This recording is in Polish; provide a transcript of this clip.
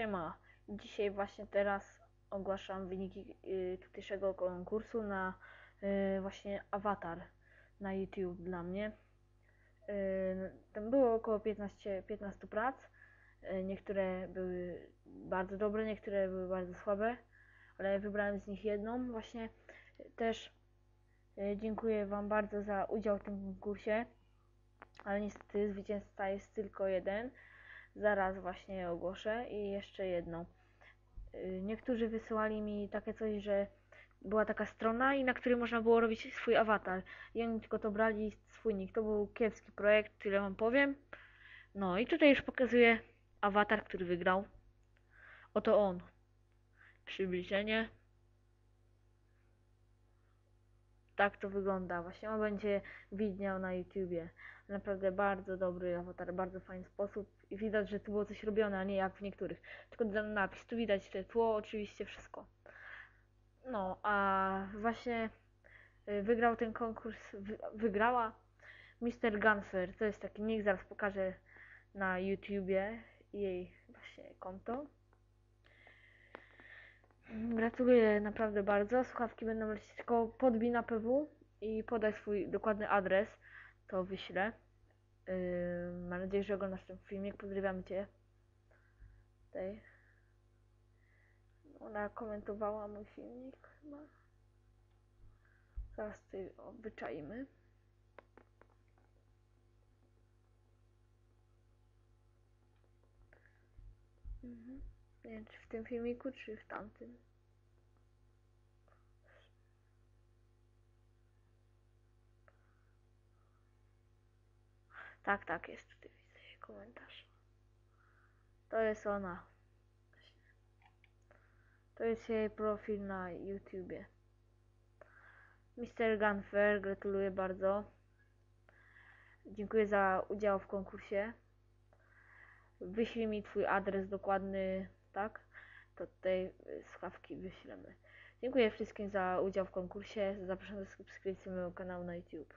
Siema. Dzisiaj właśnie teraz ogłaszam wyniki y, tutejszego konkursu na y, właśnie awatar na YouTube dla mnie. Y, tam było około 15, 15 prac. Y, niektóre były bardzo dobre, niektóre były bardzo słabe, ale wybrałem z nich jedną. Właśnie też y, dziękuję Wam bardzo za udział w tym konkursie, ale niestety zwycięzca jest tylko jeden zaraz właśnie ogłoszę i jeszcze jedno. Y, Niektórzy wysyłali mi takie coś, że była taka strona i na której można było robić swój awatar. I oni tylko to brali swój nick. To był kiepski projekt, tyle wam powiem. No i tutaj już pokazuję awatar, który wygrał. Oto on. Przybliżenie. Tak to wygląda. Właśnie on będzie widniał na YouTubie. Naprawdę bardzo dobry awatar, bardzo fajny sposób i widać, że tu było coś robione, a nie jak w niektórych. Tylko napis, tu widać te tło, oczywiście wszystko. No, a właśnie y, wygrał ten konkurs, wy, wygrała Mr. Gunfer, to jest taki nick, zaraz pokażę na YouTubie jej właśnie konto. Gratuluję naprawdę bardzo, słuchawki będą lecieć, tylko podbij na PW i podaj swój dokładny adres to wyślę. Yy, mam nadzieję, że oglądasz ten filmik. Pozdrawiam Cię. Tutaj. Ona komentowała mój filmik chyba. Zaraz tutaj obyczajmy. Mhm. Nie wiem, czy w tym filmiku, czy w tamtym. Tak, tak, jest tutaj widzę komentarz. To jest ona. To jest jej profil na YouTubie. Mr. Gunfair, gratuluję bardzo. Dziękuję za udział w konkursie. Wyślij mi twój adres dokładny, tak? To tutaj y, słuchawki wyślemy. Dziękuję wszystkim za udział w konkursie. Zapraszam do subskrypcji mojego kanału na YouTube.